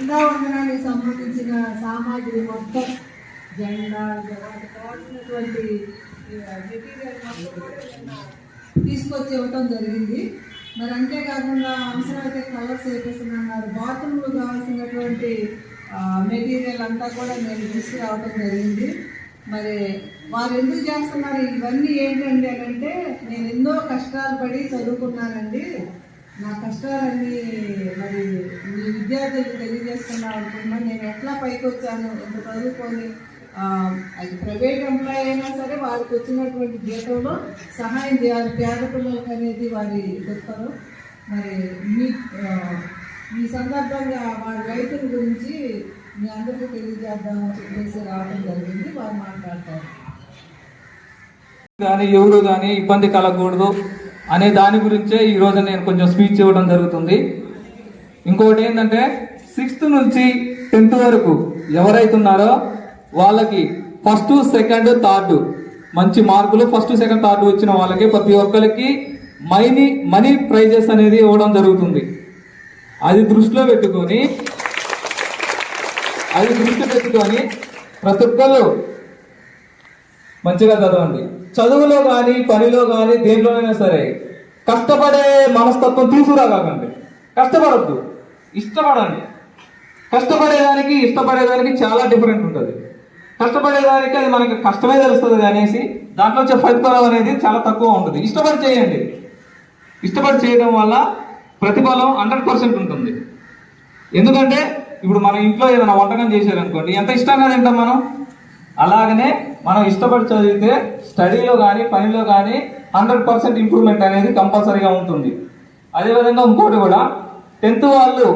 జెండా వందనానికి సంబంధించిన సామాగ్రి మొత్తం జెండా కావాల్సినటువంటి మెటీరియల్ తీసుకొచ్చి ఇవ్వటం జరిగింది. మరి అంతేకాకుండా అవసరమైతే కలర్స్ వేపిస్తున్నారు బాత్రూమ్లో కావాల్సినటువంటి మెటీరియల్ అంతా కూడా నేను తీసుకురావటం జరిగింది. మరి వారు ఎందుకు చేస్తున్నారు? ఇవన్నీ ఏంటండి అని అంటే నేను ఎన్నో కష్టాలు పడి చదువుకున్నానండి. నా కష్టాలన్నీ మరి మీ విద్యార్థులకు తెలియజేస్తున్నా అనుకున్నా నేను ఎట్లా పైకి వచ్చాను ఎంత చదువుకొని అది ప్రైవేట్ ఎంప్లాయ్ అయినా సరే వారికి వచ్చినటువంటి జీతంలో సహాయం చేయాలి. పేద పిల్లలకు అనేది వారి చెప్తారు మరి మీ ఈ సందర్భంగా వారి రైతుల గురించి మీ అందరికీ తెలియజేద్దామని చెప్పేసి రావడం జరిగింది. వారు మాట్లాడతారు. కానీ ఎవరు కానీ ఇబ్బంది కలగకూడదు. అనే దాని గురించే ఈరోజు నేను కొంచెం స్పీచ్ ఇవ్వడం జరుగుతుంది. ఇంకోటి ఏంటంటే సిక్స్త్ నుంచి టెన్త్ వరకు ఎవరైతున్నారో వాళ్ళకి ఫస్ట్ సెకండ్ థర్డ్ మంచి మార్కులు ఫస్ట్ సెకండ్ థర్డ్ వచ్చిన వాళ్ళకి ప్రతి ఒక్కరికి మనీ మనీ ప్రైజెస్ అనేది ఇవ్వడం జరుగుతుంది. అది దృష్టిలో పెట్టుకొని అది దృష్టి పెట్టుకొని ప్రతి ఒక్కరు మంచిగా చదవండి. చదువులో కానీ పనిలో కానీ దేంట్లోనైనా సరే కష్టపడే మనస్తత్వం తీసుకురాకండి. కష్టపడద్దు. ఇష్టపడండి. కష్టపడేదానికి ఇష్టపడేదానికి చాలా డిఫరెంట్ ఉంటుంది. కష్టపడేదానికి అది మనకి కష్టమే తెలుస్తుంది అనేసి దాంట్లో వచ్చే ఫలితం అనేది చాలా తక్కువ ఉంటుంది. ఇష్టపడి చేయండి. ఇష్టపడి చేయడం వల్ల ప్రతిఫలం హండ్రెడ్ పర్సెంట్ ఉంటుంది. ఎందుకంటే ఇప్పుడు మన ఇంట్లో ఏదైనా వంటకం చేశారనుకోండి ఎంత ఇష్టంగా తింటాం మనం? అలాగనే మనం ఇష్టపడి చదివితే స్టడీలో కానీ పనిలో కానీ హండ్రెడ్ పర్సెంట్ ఇంప్రూవ్మెంట్ అనేది కంపల్సరీగా ఉంటుంది. అదేవిధంగా ఇంకోటి కూడా టెన్త్ వాళ్ళు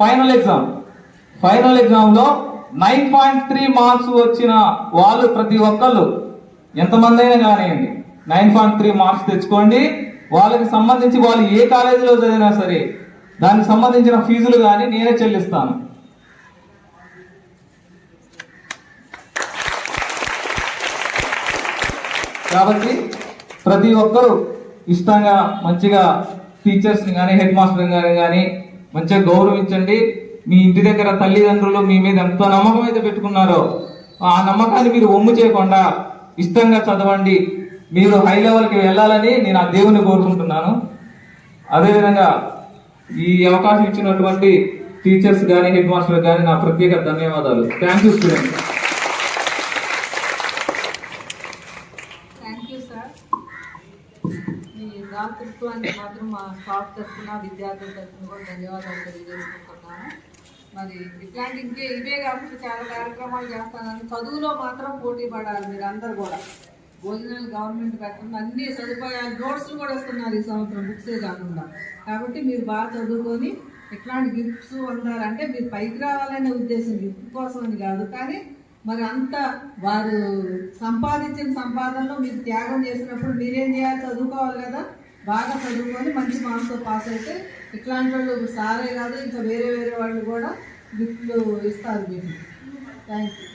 ఫైనల్ ఎగ్జామ్ ఫైనల్ ఎగ్జామ్లో నైన్ పాయింట్ త్రీ మార్క్స్ వచ్చిన వాళ్ళు ప్రతి ఒక్కళ్ళు ఎంతమంది అయినా కానివ్వండి నైన్ పాయింట్ త్రీ మార్క్స్ తెచ్చుకోండి. వాళ్ళకి సంబంధించి వాళ్ళు ఏ కాలేజీలో చదివినా సరే దానికి సంబంధించిన ఫీజులు కానీ నేనే చెల్లిస్తాను. కాబట్టి ప్రతి ఒక్కరూ ఇష్టంగా మంచిగా టీచర్స్ని కానీ హెడ్ మాస్టర్ కానీ కానీ మంచిగా గౌరవించండి. మీ ఇంటి దగ్గర తల్లిదండ్రులు మీ మీద ఎంత నమ్మకం అయితే పెట్టుకున్నారో ఆ నమ్మకాన్ని మీరు ఒమ్ము చేయకుండా ఇష్టంగా చదవండి. మీరు హై లెవెల్కి వెళ్ళాలని నేను ఆ దేవుని కోరుకుంటున్నాను. అదేవిధంగా ఈ అవకాశం ఇచ్చినటువంటి టీచర్స్ కానీ హెడ్ మాస్టర్ కానీ నా ప్రత్యేక ధన్యవాదాలు. Thank you student thank you sir మీ దాతృత్వానికి మాత్రం మా స్టాఫ్ తరఫున విద్యార్థుల తరఫున కూడా ధన్యవాదాలు తెలియజేసుకుంటున్నాను. మరి ఇట్లాంటి ఇంకే ఇవే కాకుండా చాలా కార్యక్రమాలు చేస్తానని చదువులో మాత్రం పోటీ పడాలి మీరు అందరు కూడా. భోజనాలు గవర్నమెంట్ పెట్టండి అన్ని సదుపాయాలు నోట్స్ కూడా వస్తున్నారు ఈ సంవత్సరం బుక్సే కాకుండా. కాబట్టి మీరు బాగా చదువుకొని ఇట్లాంటి గిఫ్ట్స్ అందాలంటే మీరు పైకి రావాలనే ఉద్దేశం గిఫ్ట్ కోసం అని కాదు. కానీ మరి అంత వారు సంపాదించిన సంపాదనలో మీరు త్యాగం చేసినప్పుడు మీరేం చేయాలి? చదువుకోవాలి కదా. బాగా చదువుకొని మంచి మార్క్స్తో పాస్ అయితే ఇట్లాంటి వాళ్ళు సారే కాదు ఇంకా వేరే వేరే వాళ్ళు కూడా గిఫ్ట్లు ఇస్తారు మీకు. Thank you